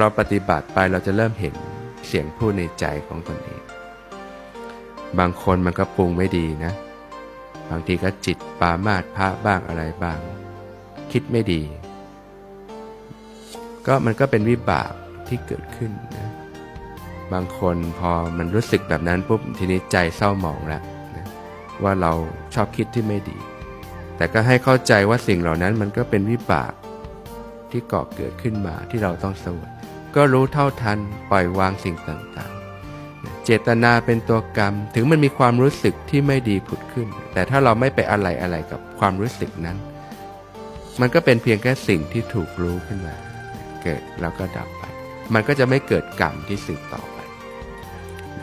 เราปฏิบัติไปเราจะเริ่มเห็นเสียงพูดในใจของตนเอง บางคนมันก็ปรุงไม่ดีนะ บางทีก็จิตปามาดพระบ้างอะไรบ้าง คิดไม่ดี ก็มันก็เป็นวิบากที่เกิดขึ้นนะ บางคนพอมันรู้สึกแบบนั้นปุ๊บทีนี้ใจเศร้าหมองแล้วนะว่าเราชอบคิดที่ไม่ดี แต่ก็ให้เข้าใจว่าสิ่งเหล่านั้นมันก็เป็นวิบากที่ก่อเกิดขึ้นมาที่เราต้องสวย ก็รู้เท่าทันปล่อยวางสิ่งต่างๆ เจตนาเป็นตัวกรรม ถึงมันมีความรู้สึกที่ไม่ดีผุดขึ้น แต่ถ้าเราไม่ไปอะไรอะไรกับความรู้สึกนั้น มันก็เป็นเพียงแค่สิ่งที่ถูกรู้ขึ้นมา เกิดแล้วก็ดับไป มันก็จะไม่เกิดกรรมที่สืบต่อไป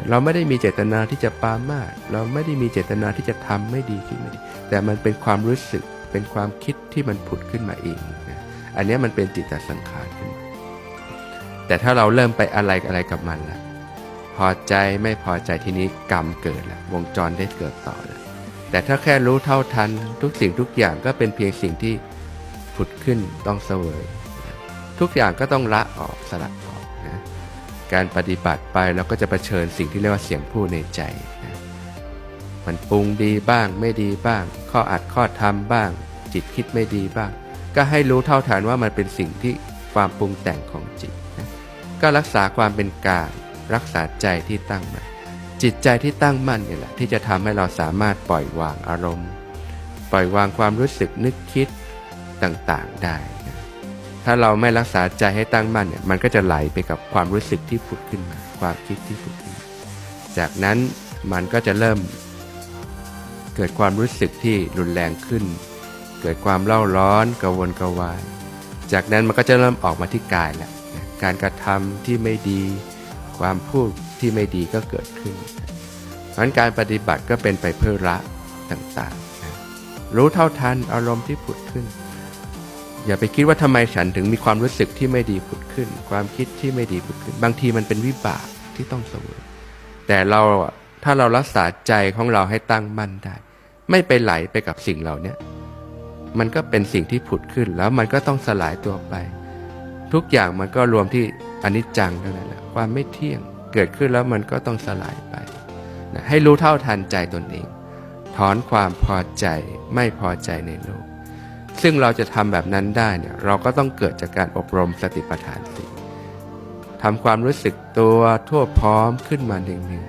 เราไม่ได้มีเจตนาที่จะปามาเราไม่ได้มีเจตนาที่จะทำไม่ดีคิดไม่ดี แต่มันเป็นความรู้สึกเป็นความคิดที่มันผุดขึ้นมาเองนะอันนี้มันเป็นจิตตสังขารขึ้น แต่ถ้าเราเริ่มไปอะไรอะไรกับมันละพอใจไม่พอใจทีนี้กรรมเกิดล้ววงจรได้เกิดต่อล้วแต่ถ้าแค่รู้เท่าทันทุกสิ่งทุกอย่างก็เป็นเพียงสิ่งที่ผุดขึ้นต้องเสวย ทุกอย่างก็ต้องละออกสลัดออกนะการปฏิบัติไปเราก็จะเผชิญสิ่งที่เรียกว่าเสียงพูดในใจนะมันปรุงดีบ้างไม่ดีบ้าง ข้ออัดข้อทำบ้าง จิตคิดไม่ดีบ้าง ก็ให้รู้เท่าทันว่ามันเป็นสิ่งที่ความปรุงแต่งของจิต ก็รักษาความเป็นกลางรักษาใจที่ตั้งมั่นจิตใจที่ตั้งมั่นนี่แหละที่จะทำให้เราสามารถปล่อยวางอารมณ์ ปล่อยวางความรู้สึกนึกคิดต่างๆได้นะถ้าเราไม่รักษาใจให้ตั้งมั่นเนี่ยมันก็จะไหลไปกับความรู้สึกที่ผุดขึ้นมา ความคิดที่ผุดขึ้นมาจากนั้นมันก็จะเริ่ม เกิดความรู้สึกที่รุนแรงขึ้น เกิดความเล่าร้อนกระวนกระวาย จากนั้นมันก็จะเริ่มออกมาที่กายแหละ การกระทำที่ไม่ดี ความพูดที่ไม่ดีก็เกิดขึ้นเพราะการปฏิบัติก็เป็นไปเพื่อละต่างๆ รู้เท่าทันอารมณ์ที่ผุดขึ้น อย่าไปคิดว่าทำไมฉันถึงมีความรู้สึกที่ไม่ดีผุดขึ้น ความคิดที่ไม่ดีผุดขึ้น บางทีมันเป็นวิบากที่ต้องเสวยแต่เราถ้าเรารักษาใจของเราให้ตั้งมั่นได้ ไม่ไปไหลไปกับสิ่งเหล่านี้มันก็เป็นสิ่งที่ผุดขึ้นแล้วมันก็ต้องสลายตัวไป ทุกอย่างมันก็รวมที่อนิจจังเท่านั้นแหละความไม่เที่ยงเกิดขึ้นแล้วมันก็ต้องสลายไปนะให้รู้เท่าทันใจตนเอง ถอนความพอใจไม่พอใจในโลก ซึ่งเราจะทำแบบนั้นได้เนี่ยเราก็ต้องเกิดจากการอบรมสติปัฏฐานสี่ทำความรู้สึกตัวทั่วพร้อมขึ้นมาหนึ่งหนึ่ง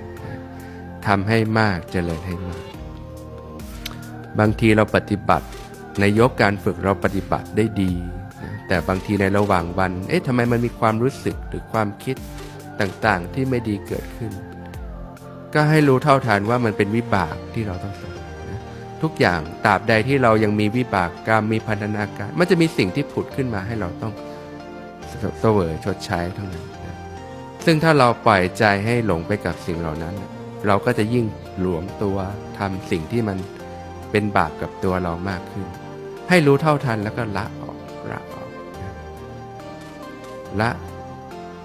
ทำให้มากเจริญให้มาก บางทีเราปฏิบัติในยกการฝึกเราปฏิบัติได้ดี แต่บางทีในระหว่างวัน เอ๊ะทำไมมันมีความรู้สึกหรือความคิดต่างๆที่ไม่ดีเกิดขึ้น ก็ให้รู้เท่าทันว่ามันเป็นวิบากที่เราต้องสำทุกอย่างตราบใดที่เรายังมีวิบากกรรมมีพันธนาการ มันจะมีสิ่งที่ผุดขึ้นมาให้เราต้องเสเสวยชดใช้เท่านั้นนะซึ่งถ้าเราปล่อยใจให้หลงไปกับสิ่งเหล่านั้น เราก็จะยิ่งหลวมตัวทำสิ่งที่มันเป็นบาปกับตัวเรามากขึ้น ให้รู้เท่าทันแล้วก็ละออกละออก ละ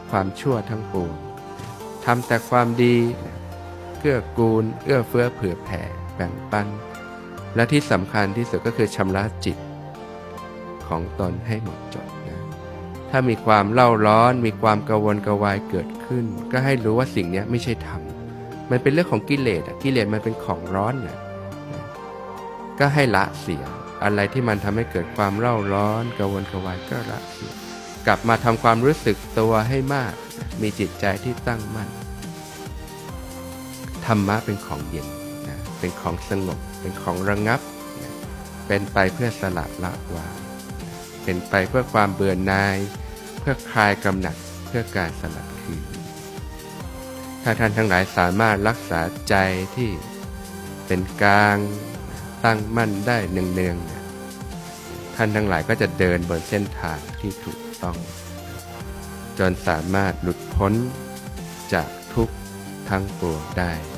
ความชั่วทั้งปวงทำแต่ความดีเกื้อกูล เอื้อเฟื้อเผื่อแผ่แบ่งปัน และที่สำคัญที่สุดก็คือชำระจิต ของตนให้หมดจดนะ ถ้ามีความเล่าร้อน มีความกังวลกระวายเกิดขึ้น ก็ให้รู้ว่าสิ่งนี้ไม่ใช่ธรรม มันเป็นเรื่องของกิเลสอะกิเลสมันเป็นของร้อนนะนะก็ให้ละเสีย อะไรที่มันทำให้เกิดความเล่าร้อนกังวลกระวายก็ละเสีย กลับมาทำความรู้สึกตัวให้มาก มีจิตใจที่ตั้งมั่น ธรรมะเป็นของเย็นนะเป็นของสงบ เป็นของระงับนะเป็นไปเพื่อสละละวางนเป็นไปเพื่อความเบื่อหน่าย เพื่อคลายกำหนัด เพื่อการสลัดคืน ถ้าท่านทั้งหลายสามารถรักษาใจที่เป็นกลาง ตั้งมั่นได้เนืองๆเนี่ยท่านทั้งหลายก็จะเดินบนเส้นทางที่ถูก ต้อง จนสามารถหลุดพ้นจากทุกข์ทั้งปวงได้